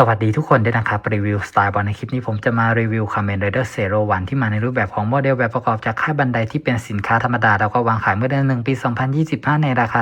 สวัสดีทุกคนด้วยนะครับ รีวิวสไตล์บอลในคลิปนี้ผมจะมารีวิว Kamen Rider Zero One ที่มาในรูปแบบของโมเดลแบบประกอบจากค่ายบันไดที่เป็นสินค้าธรรมดา แล้วก็วางขายเมื่อเดือนหนึ่งปี 2025 ในราคา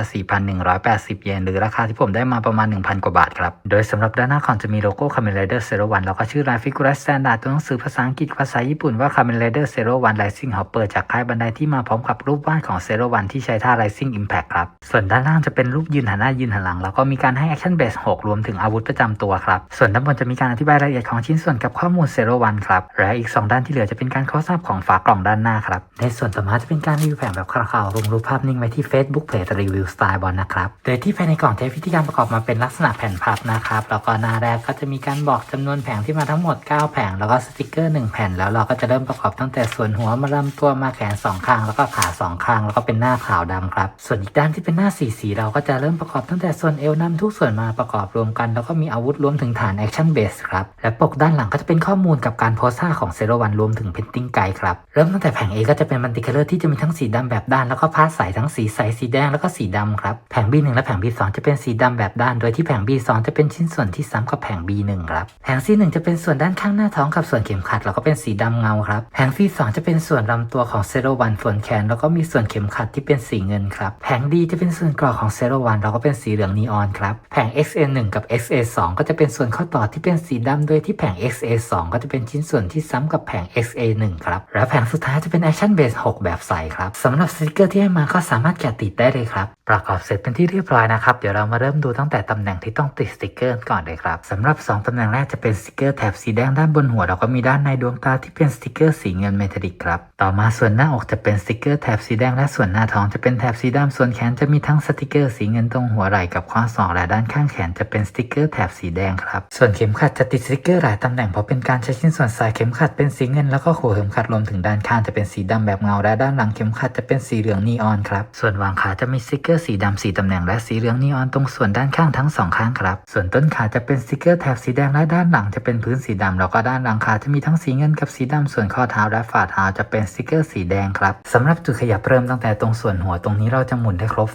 4,180 เยน หรือราคาที่ผมได้มาประมาณ 1,000 กว่าบาทครับ โดยสำหรับด้านหน้าของจะมีโลโก้ Kamen Rider Zero One แล้วก็ชื่อรายฟิกูรัสแตนดาร์ดตัวหนังสือภาษาอังกฤษภาษาญี่ปุ่นว่า Kamen Rider Zero One Rising Hopper จากค่ายบันไดที่มาพร้อมกับรูปวาดของ Zero One ที่ใช้ท่า Rising Impact ครับส่วนด้านล่างจะเป็นรูปยืนหันหน้ายืนหันหลังแล้วก็มีการให้ Action Base 6รวมถึงอาวุธประจำตัวครับส่วนด้านบนจะมีการอธิบายรายละเอียดของชิ้นส่วนกับข้อมูล Zero One ครับ และอีก 2 ด้านที่เหลือจะเป็นการข้อทราบของฝากล่องด้านหน้าครับ ในส่วนต่อมาจะเป็นการรีวิวแผงแบบคร่าวๆลงรูปภาพนิ่งไว้ที่ Facebook Page รีวิวสไตล์บอลนะครับ โดยที่ภายในกล่องใช้วิธีการประกอบมาเป็นลักษณะแผ่นพับนะครับ แล้วก็หน้าแรกก็จะมีการบอกจำนวนแผงที่มาทั้งหมด 9 แผง แล้วก็สติกเกอร์ 1 แผ่น แล้วเราก็จะเริ่มประกอบตั้งแต่ส่วนหัวมาลำตัวมาแขน 2 ข้าง แล้วก็ขา 2 ข้าง แล้วก็เป็นหน้าขาวดำครับ ส่วนอีกด้านที่เป็นหน้าสีสีเราก็จะเริ่มประกอบตั้งแต่ส่วนเอวนำทุกส่วนมาประกอบรวมกัน แล้วก็มีอาวุธรวมถึงฐานแอคชั่นเบสครับ และปกด้านหลังก็จะเป็นข้อมูลกับการโพสท่าของเซโรวันรวมถึงเพนติ้งไกด์ครับ เริ่มตั้งแต่แผง A ก็จะเป็นมัลติคัลเลอร์ที่จะมีทั้งสีดำแบบด้าน แล้วก็พาดใสทั้งสีใสสีแดงแล้วก็สีดำครับแผง B1 และแผง B2 จะเป็นสีดำแบบด้าน โดยที่แผง B2 จะเป็นชิ้นส่วนที่ซ้ำกับแผง B1 ครับแผง C1 จะเป็นส่วนด้านข้างหน้าท้องกับส่วนเข็มขัด แล้วก็เป็นสีดำเงาครับแผง C2 จะเป็นส่วนลำตัวของเซโรวันส่วนแขนแล้วก็มีส่วนเข็มขัดที่เป็นสีเงินครับแผง D จะเป็นส่วนกรอกของเซโรวันแล้วก็เป็นสีเหลืองนีออนครับแผง XA1 กับ XA2 ก็จะเป็นส่วนข้อต่อที่เป็นสีดำโดยที่แผง XA2 ก็จะเป็นชิ้นส่วนที่ซ้ำกับแผง XA1 ครับ และแผงสุดท้ายจะเป็น Action Base 6 แบบใสครับสำหรับสติกเกอร์ที่ให้มาก็สามารถแกะติดได้เลยครับ ประกอบเสร็จเป็นที่เรียบร้อยนะครับ เดี๋ยวเรามาเริ่มดูตั้งแต่ตำแหน่งที่ต้องติดสติกเกอร์ก่อนเลยครับสำหรับ 2ตำแหน่งแรกจะเป็นสติกเกอร์แถบสีแดงด้านบนหัวแล้วก็มีด้านในดวงตาที่เป็นสติกเกอร์สีเงินเมทัลลิกครับต่อมาส่วนหน้าอกจะเป็นสติกเกอร์แถบสีแดงและส่วนหน้าท้องจะเป็นแถบสีดำส่วนแขนจะมีทั้งสติกเกอร์สีเงินตรงหัวไหล่กับข้อศอกและด้านข้างแขนจะเป็นสติกเกอร์แถบสีแดงครับส่วนเข็มขัดจะติดสติกเกอร์หลายตำแหน่งเพราะเป็นการใช้ชิ้นส่วนสายเข็มขัดเป็นสีเงินแล้วก็หัวเข็มขัดรวมถึงด้านข้างจะเป็นสีดำแบบเงาและด้านหลังเข็มขัดจะเป็นสีเหลืองนีออนครับ ส่วนวางขาจะมีสติกเกอร์สีดำสีตำแหน่งและสีเหลืองนีออนตรงส่วนด้านข้างทั้งสองข้างครับ ส่วนต้นขาจะเป็นสติกเกอร์แถบสีแดงและด้านหลังจะเป็นพื้นสีดำแล้วก็ด้านหลังขาจะมีทั้งสีเงินกับสีดำส่วนข้อเท้าและฝ่าเท้าจะเป็นสติกเกอร์สีแดงครับสำหรับจุดขยับเริ่มตั้งแต่ตรงส่วนหัวตรงนี้เราจะหมุนได้ครบ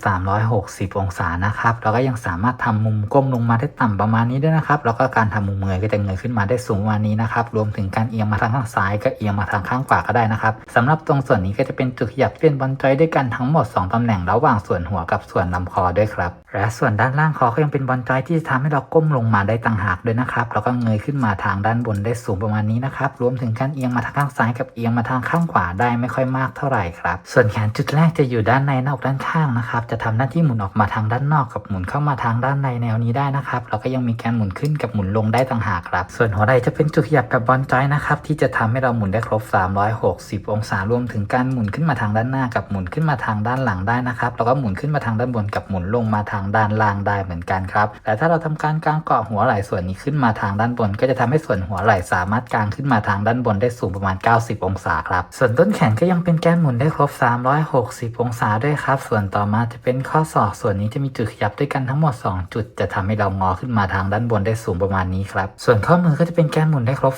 360 องศานะครับแล้วก็ยังสามารถทำมุมก้มลงมาได้ต่ำประมาณนี้ด้วยนะครับแล้วก็การทำมุมเงยก็จะเงยขึ้นมาได้สูงประมาณนี้นะครับ รวมถึงการเอียงมาทางข้างซ้ายก็เอียงมาทางข้างขวาก็ได้นะครับสำหรับตรงส่วนนี้ก็จะเป็นจุดขยับที่เป็นบอลจอยด้วยกันทั้งหมด 2ตำแหน่งระหว่างส่วนหัวกับส่วนลำคอด้วยครับ และส่วนด้านล่างคอก็ยังเป็นบอลจอยที่จะทำให้เราก้มลงมาได้ต่างหากด้วยนะครับแล้วก็เงยขึ้นมาทางด้านบนได้สูงประมาณนี้นะครับรวมถึงการเอียงมาทางข้างซ้ายกับเอียงมาทางข้างขวาได้ไม่ค่อยมากเท่าไหร่ครับ ส่วนแขนจุดแรกจะอยู่ด้านในนอกด้านข้างนะครับจะทำหน้าที่หมุนออกมาทางด้านนอกกับหมุนเข้ามาทางด้านในแนวนี้ได้นะครับแล้วก็ยังมีการหมุนขึ้นกับหมุนลงได้ต่างหากครับ ส่วนหัวไหล่จะเป็นจุดขยับแบบบอลจอยนะครับที่จะทำให้เราหมุนได้ครบ 360 องศารวมถึงการหมุนขึ้นมาทางด้านหน้ากับหมุนขึ้นมาทางด้านหลังได้นะครับแล้วก็หมุนขึ้นมาทางด้านบนกับหมุนลงมาทางด้านล่างได้เหมือนกันครับแต่ถ้าเราทำการกางเกาะหัวไหล่ส่วนนี้ขึ้นมาทางด้านบน ก็จะทำให้ส่วนหัวไหล่สามารถกางขึ้นมาทางด้านบนได้สูงประมาณ 90 องศาครับส่วนต้นแขนก็ยังเป็นแกนหมุนได้ครบ 360 องศาด้วยครับ ส่วนต่อมาจะเป็นข้อศอกส่วนนี้จะมีจุดขยับด้วยกันทั้งหมด 2 จุด จะทำให้เรางอขึ้นมาทางด้านบนได้สูงประมาณนี้ครับ ส่วนข้อมือก็จะเป็นแกนหมุนได้ครบ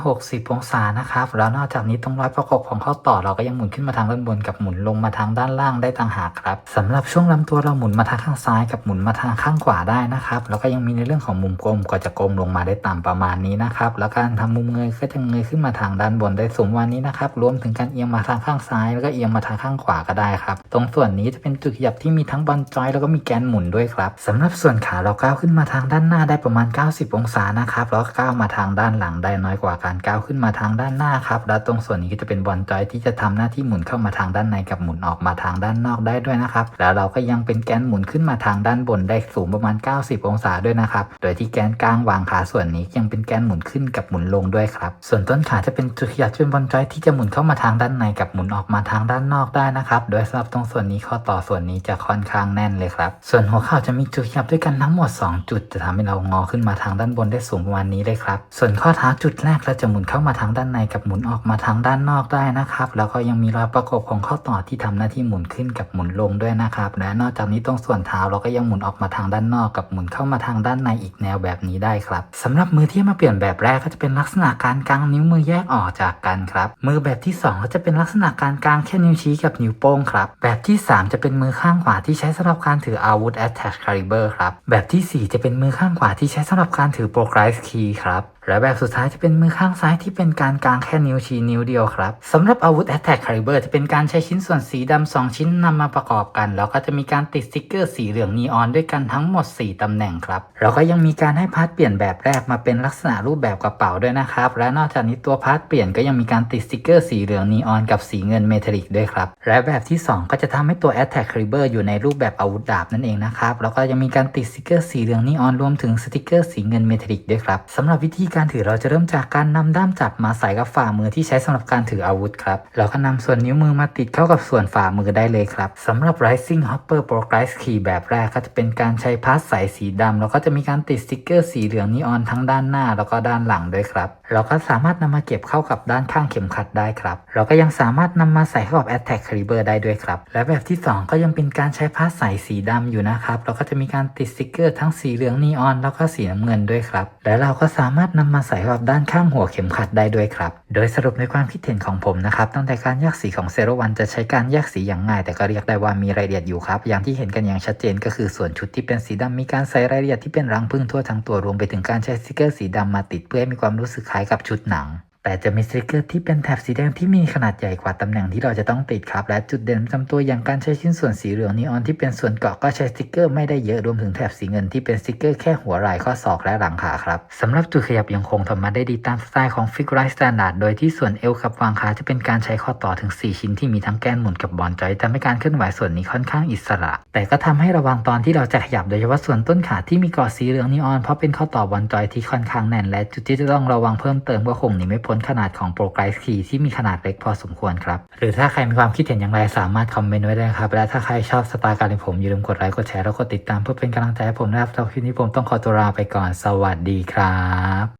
360 องศานะครับ แล้วนอกจากนี้ตรงร้อยประกบของข้อต่อเราก็ยังหมุนขึ้นมาทางด้านบนกับหมุนลงมาทางด้านล่างได้ต่างหากครับสำหรับช่วงลำตัวเราหมุนมาทางข้างซ้ายกับหมุนมาทางข้างขวาได้นะครับ แล้วก็ยังมีในเรื่องของมุมกลมก็จะกลมลงมาได้ต่ำประมาณนี้นะครับ แล้วการทำมุมเงยก็จะเงยขึ้นมาทางด้านบนได้สูงประมาณนี้นะครับ รวมถึงการเอียงมาทางข้างซ้าย แล้วก็เอียงมาทางข้างขวาก็ได้ครับ ตรงส่วนนี้จะเป็นจุดขยับที่มีทั้งบอลจอย แล้วก็มีแกนหมุนด้วยครับสำหรับส่วนขาเราก้าวขึ้นมาทางด้านหน้าได้ประมาณ 90องศานะครับ แล้วก้าวมาทางด้านหลังได้น้อยกว่าการก้าวขึ้นมาทางด้านหน้าครับ แล้วตรงส่วนนี้ก็จะเป็นบอลจอยที่จะทำหน้าที่หมุนเข้ามาทางด้านในกับหมุนออกมาทางด้านนอกได้ด้วยนะครับ แล้วเราก็ยังเป็นแกนหมุนขึ้นมาทางด้านบนได้สูงประมาณ 90 องศาด้วยนะครับ โดยที่แกนกลางวางขาส่วนนี้ยังเป็นแกนหมุนขึ้นกับหมุนลงด้วยครับ ส่วนต้นขาจะเป็นจุดขยับเป็นบอลจอยที่จะหมุนเข้ามาทางด้านในกับหมุนออกมาทางด้านนอกได้นะครับ โดยสำหรับตรงส่วนนี้ข้อต่อส่วนนี้จะค่อนข้างแน่นเลยครับ ส่วนหัวเข่าจะมีจุดขยับด้วยกันทั้งหมด 2 จุดจะทำให้เรางอขึ้นมาทางด้านบนได้สูงประมาณนี้เลยครับ ส่วนข้อเท้าจุดแรกเราจะหมุนเข้ามาทางด้านในกับหมุนออกมาทางด้านนอกได้นะครับ แล้วก็ยังมีรอยประกบของข้อต่อที่ทำหน้าที่หมุนขึ้นกับหมุนลงด้วยนะครับ และนอกจากนี้ตรงส่วนเท้าเราก็ยังหมุนออกมาทางด้านนอกกับหมุนเข้ามาทางด้านในอีกแนวแบบนี้ได้ครับสำหรับมือที่มาเปลี่ยนแบบแรกก็จะเป็นลักษณะการกางนิ้วมือแยกออกจากกันครับ มือแบบที่สองก็จะเป็นลักษณะการกางแค่นิ้วชี้กับนิ้วโป้งครับ แบบที่สามจะเป็นมือข้างขวาที่ใช้สำหรับการถืออาวุธ attach caliber ครับ แบบที่สี่จะเป็นมือข้างขวาที่ใช้สำหรับการท่านถือโปรไกรส์คีย์ครับ และแบบสุดท้ายจะเป็นมือข้างซ้ายที่เป็นการกางแค่นิ้วชี้นิ้วเดียวครับสำหรับอาวุธ Attack Caliber จะเป็นการใช้ชิ้นส่วนสีดำสองชิ้นนำมาประกอบกัน แล้วก็จะมีการติดสติกเกอร์สีเหลืองนีออนด้วยกันทั้งหมด 4ตำแหน่งครับแล้วก็ยังมีการให้พาร์ทเปลี่ยนแบบแรกมาเป็นลักษณะรูปแบบกระเป๋าด้วยนะครับและนอกจากนี้ตัวพาร์ทเปลี่ยนก็ยังมีการติดสติกเกอร์สีเหลืองนีออนกับสีเงินเมทัลลิกด้วยครับและแบบที่ 2 ก็จะทำให้ตัว Attack Caliber อยู่ในรูปแบบอาวุธดาบนั่นเองนะครับแล้วก็ยังมีการติดสติกเกอร์สีเหลืองนีออนรวมถึงสติกเกอร์สีเงินเมทัลลิกด้วยครับสำหรับวิธีการถือเราจะเริ่มจากการนำด้ามจับมาใส่กับฝ่ามือที่ใช้สำหรับการถืออาวุธครับแล้วก็นำส่วนนิ้วมือมาติดเข้ากับส่วนฝ่ามือได้เลยครับสำหรับ Rising Hopper Progress Key แบบแรกก็จะเป็นการใช้พาสใสสีดำแล้วก็จะมีการติดสติกเกอร์สีเหลืองนีออนทั้งด้านหน้าแล้วก็ด้านหลังด้วยครับเราก็สามารถนำมาเก็บเข้ากับด้านข้างเข็มขัดได้ครับเราก็ยังสามารถนำมาใส่เข้ากับ Attack Caliber ได้ด้วยครับและแบบที่ 2 ก็ยังเป็นการใช้พาสใสสีดำอยู่นะครับแล้วก็จะมีการติดสติกเกอร์ทั้งสีเหลืองนีออนแล้วก็สีน้ำเงินด้วยครับและเราก็สามารถนามาใส่เข้ากับด้านข้างหัวเข็มขัดได้ด้วยครับ โดยสรุปในความคิดเห็นของผมนะครับ ตั้งแต่การแยกสีของเซโรวันจะใช้การแยกสีอย่างง่าย แต่ก็เรียกได้ว่ามีรายละเอียดอยู่ครับ อย่างที่เห็นกันอย่างชัดเจนก็คือส่วนชุดที่เป็นสีดำมีการใส่รายละเอียดที่เป็นรังผึ้งทั่วทั้งตัวรวมไปถึงการใช้สติกเกอร์สีดำมาติดเพื่อให้มีความรู้สึกคล้ายกับชุดหนัง แต่จะมีสติกเกอร์ที่เป็นแถบสีแดงที่มีขนาดใหญ่กว่าตำแหน่งที่เราจะต้องติดครับ และจุดเด่นประจำตัวอย่างการใช้ชิ้นส่วนสีเหลืองนีออนที่เป็นส่วนเกาะก็ใช้สติกเกอร์ไม่ได้เยอะรวมถึงแถบสีเงินที่เป็นสติกเกอร์แค่หัวไหล่ข้อศอกและหลังขาครับสำหรับจุดขยับยังคงทำมาได้ดีตามสไตล์ของฟิกไรสแตนดาร์ดโดยที่ส่วนเอวกับวางขาจะเป็นการใช้ข้อต่อถึง 4 ชิ้นที่มีทั้งแกนหมุนกับบอลจอยทำให้การเคลื่อนไหวส่วนนี้ค่อนข้างอิสระ แต่ก็ทำให้ระวังตอนที่เราจะขยับโดยเฉพาะส่วนต้นขาที่มีเกาะสีเหลืองนีออนเพราะเป็นข้อต่อบอลจอยที่ค่อนข้างแน่นและจุดที่จะต้องระวังเพิ่มเติมก็คงหนีไม่พ้นขนาดของโปรไกด์คีที่มีขนาดเล็กพอสมควรครับ หรือถ้าใครมีความคิดเห็นอย่างไรสามารถคอมเมนต์ไว้ได้นะครับ และถ้าใครชอบสไตล์การเล่นผมอย่าลืมกดไลค์กดแชร์แล้วกดติดตามเพื่อเป็นกำลังใจให้ผมนะครับสำหรับคลิปนี้ผมต้องขอตัวลาไปก่อนสวัสดีครับ